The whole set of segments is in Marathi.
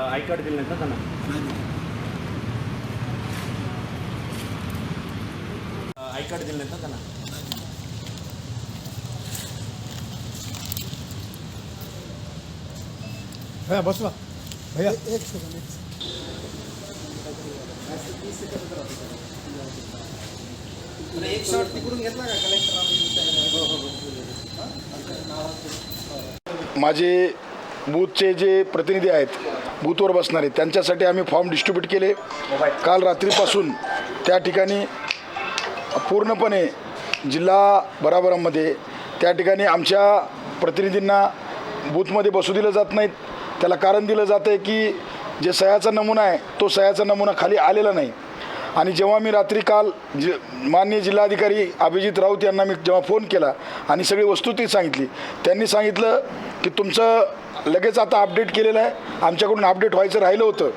आय कार्ड दिलं नाहीत ना त्यांना आय कार्ड दिलं ना त्यांना. भैया बसवा. भैया. एक सेकंड एक एक शॉट तिकडून घेतला का कलेक्टर माझे बूथचे जे प्रतिनिधी आहेत बूथवर बसणारे त्यांच्यासाठी आम्ही फॉर्म डिस्ट्रीब्यूट केले. काल रात्रीपासून त्या ठिकाणी पूर्णपणे जिल्हा बराबरामध्ये त्या ठिकाणी आमच्या प्रतिनिधींना बूथमध्ये बसू दिलं जात नाहीत. त्याला कारण दिलं जातं आहे की जे सह्याचा नमुना आहे तो सह्याचा नमुना खाली आलेला नाही. आणि जेव्हा मी रात्री काल जि माननीय जिल्हाधिकारी अभिजित राऊत यांना मी जेव्हा फोन केला आणि सगळी वस्तू ती सांगितली त्यांनी सांगितलं की तुमचं लगेच आता अपडेट केलेलं आहे. आमच्याकडून अपडेट व्हायचं राहिलं होतं.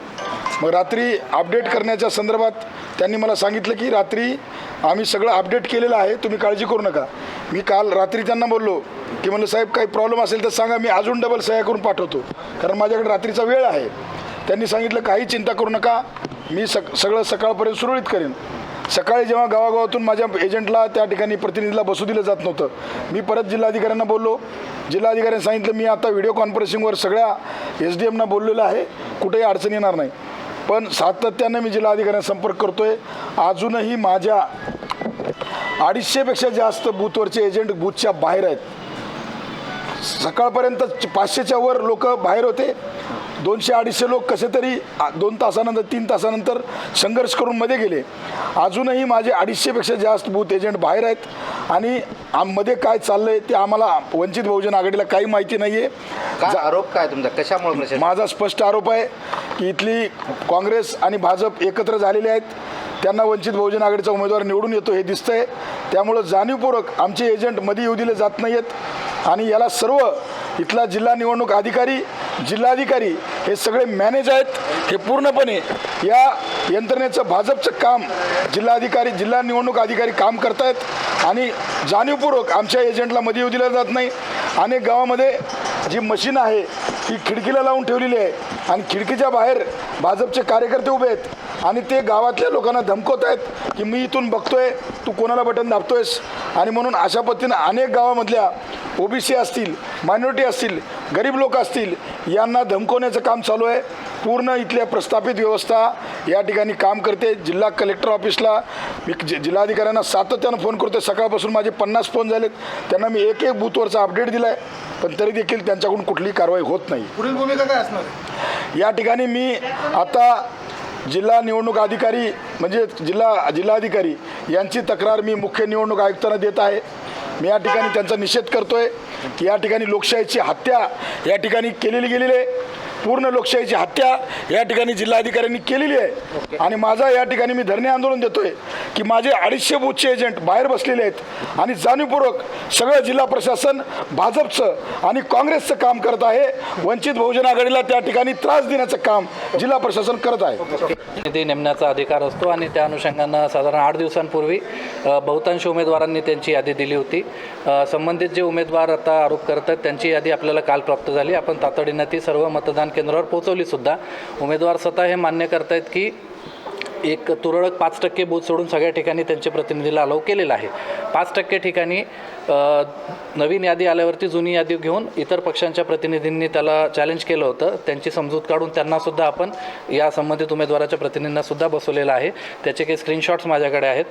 मग रात्री अपडेट करण्याच्या संदर्भात त्यांनी मला सांगितलं की रात्री आम्ही सगळं अपडेट केलेलं आहे तुम्ही काळजी करू नका. मी काल रात्री त्यांना बोललो की म्हणलं साहेब काही प्रॉब्लेम असेल तर सांगा मी अजून डबल सह्या करून पाठवतो. कारण माझ्याकडे रात्रीचा वेळ आहे. त्यांनी सांगितलं काही चिंता करू नका मी सग सगळं सकाळपर्यंत सुरळीत करेन. सकाळी जेव्हा गावागावातून माझ्या एजंटला त्या ठिकाणी प्रतिनिधीला बसू दिलं जात नव्हतं मी परत जिल्हाधिकाऱ्यांना बोललो. जिल्हाधिकाऱ्यांनी सांगितलं मी आता व्हिडिओ कॉन्फरन्सिंगवर सगळ्या एस डी एमना बोललेलं आहे कुठेही अडचण येणार नाही. पण सातत्यानं मी जिल्हाधिकाऱ्यांना संपर्क करतो आहे अजूनही माझ्या अडीचशेपेक्षा जास्त बूथवरचे एजंट बूथच्या बाहेर आहेत. सकाळपर्यंत पाचशेच्या वर लोक बाहेर होते. दोनशे अडीचशे लोक कसे तरी दोन तासानंतर तीन तासानंतर संघर्ष करून मध्ये गेले. अजूनही माझे अडीचशेपेक्षा जास्त बूथ एजंट बाहेर आहेत. आणि मध्ये काय चाललंय ते आम्हाला वंचित बहुजन आघाडीला काही माहिती नाही आहे आरोप काय तुमचा? कशामुळे माझा स्पष्ट आरोप आहे की इथली काँग्रेस आणि भाजप एकत्र झालेले आहेत. त्यांना वंचित बहुजन आघाडीचा उमेदवार निवडून येतो हे दिसतंय. त्यामुळं जाणीवपूर्वक आमचे एजंटमध्ये येऊ दिले जात नाही आहेत आणि याला सर्व इथला जिल्हा निवडणूक अधिकारी जिल्हाधिकारी हे सगळे मॅनेज आहेत. हे पूर्णपणे या यंत्रणेचं भाजपचं काम जिल्हाधिकारी जिल्हा निवडणूक अधिकारी काम करतायत. आणि जाणीवपूर्वक आमच्या एजंटला मध्ये येऊ दिलं जात नाही. अनेक गावामध्ये जी मशीन आहे ती खिडकीला लावून ठेवलेली आहे. आणि खिडकीच्या बाहेर भाजपचे कार्यकर्ते उभे आहेत. आणि ते गावातल्या लोकांना धमकवत आहेत की मी इथून बघतोय तू कोणाला बटन दाबतोयस? आणि म्हणून अशा पद्धतीनं अनेक गावामधल्या ओबीसी असतील मायनॉरिटी असतील गरीब लोक असतील यांना धमकवण्याचं काम चालू आहे. पूर्ण इथल्या प्रस्थापित व्यवस्था या ठिकाणी काम करते. जिल्हा कलेक्टर ऑफिसला मी जि जिल्हाधिकाऱ्यांना सातत्यानं फोन करतो सकाळपासून माझे पन्नास फोन झालेत. त्यांना मी एक एक बूथवरचा अपडेट दिला आहे पण तरी देखील त्यांच्याकडून कुठलीही कारवाई होत नाही. पुढील भूमिका काय असणार? आहे या ठिकाणी मी आता जिल्हा निवडणूक अधिकारी म्हणजे जिल्हा जिल्हाधिकारी यांची तक्रार मी मुख्य निवडणूक आयुक्तांना देत आहे. मी या ठिकाणी त्यांचा निषेध करतोय की या ठिकाणी लोकशाहीची हत्या या ठिकाणी केलेली गेलेली आहे. पूर्ण लोकशाहीची हत्या या ठिकाणी जिल्हाधिकाऱ्यांनी केलेली आहे. आणि माझा या ठिकाणी मी धरणे आंदोलन देतोय की माझे अडीचशे बूथचे एजंट बाहेर बसलेले आहेत आणि जाणीवपूर्वक सगळं जिल्हा प्रशासन भाजपचं आणि काँग्रेसचं काम करत आहे. वंचित बहुजन आघाडीला त्या ठिकाणी त्रास देण्याचं काम जिल्हा प्रशासन करत आहे. निधी नेमण्याचा अधिकार असतो आणि त्या अनुषंगानं साधारण आठ दिवसांपूर्वी बहुतांश उमेदवारांनी त्यांची यादी दिली होती. संबंधित जे उमेदवार आता आरोप करत आहेत त्यांची यादी आपल्याला काल प्राप्त झाली. आपण तातडीनं ती सर्व मतदान केंद्रावर पोहोचवली सुद्धा. उमेदवार स्वतः हे मान्य करतायत की एक तुरळक पाच टक्के बूथ सोडून सगळ्या ठिकाणी त्यांचे प्रतिनिधीला अलाव केलेला आहे. पाच टक्के ठिकाणी नवीन यादी आल्यावरती जुनी यादी घेऊन इतर पक्षांच्या प्रतिनिधींनी त्याला चॅलेंज केलं होतं. त्यांची समजूत काढून त्यांनासुद्धा आपण या संबंधित उमेदवाराच्या प्रतिनिधींनासुद्धा बसवलेलं आहे. त्याचे काही स्क्रीनशॉट्स माझ्याकडे आहेत.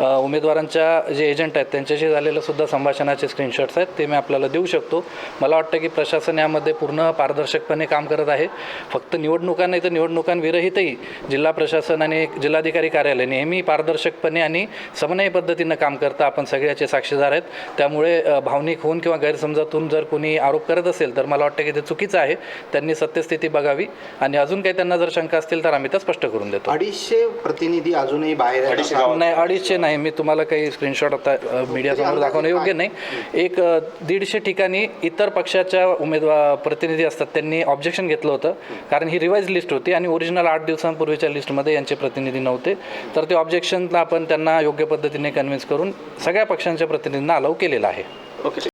उमेदवारांच्या जे एजंट आहेत त्यांच्याशी झालेलं सुद्धा संभाषणाचे स्क्रीनशॉट्स आहेत. ते मी आपल्याला देऊ शकतो. मला वाटतं की प्रशासन यामध्ये पूर्ण पारदर्शकपणे काम करत आहे. फक्त निवडणुका नाही तर निवडणुकांविरहितही जिल्हा प्रशासन आणि जिल्हाधिकारी कार्यालय नेहमी पारदर्शकपणे आणि समन्वय पद्धतीनं काम करतं आपण सगळ्याचे साक्षीदार आहेत. त्यामुळे भावनिक होऊन किंवा गैरसमजातून जर कोणी आरोप करत असेल तर मला वाटतं की ते चुकीचं आहे. त्यांनी सत्यस्थिती बघावी आणि अजून काही त्यांना जर शंका असतील तर आम्ही त्या स्पष्ट करून देतो. अडीचशे प्रतिनिधी अजूनही बाहेर आहेत. नाही अडीचशे नाही. मी तुम्हाला काही स्क्रीनशॉट आता मीडियासमोर दाखवणं योग्य नाही. एक दीडशे ठिकाणी इतर पक्षाच्या उमेदवार प्रतिनिधी असतात. त्यांनी ऑब्जेक्शन घेतलं होतं. कारण ही रिवाईज लिस्ट होती आणि ओरिजिनल आठ दिवसांपूर्वीच्या लिस्टमध्ये यांचे प्रतिनिधी नव्हते. तर ते ऑब्जेक्शनला आपण त्यांना योग्य पद्धतीने कन्व्हिन्स करून सगळ्या पक्षांच्या प्रतिनिधींना अलाव केलेला आहे. ओके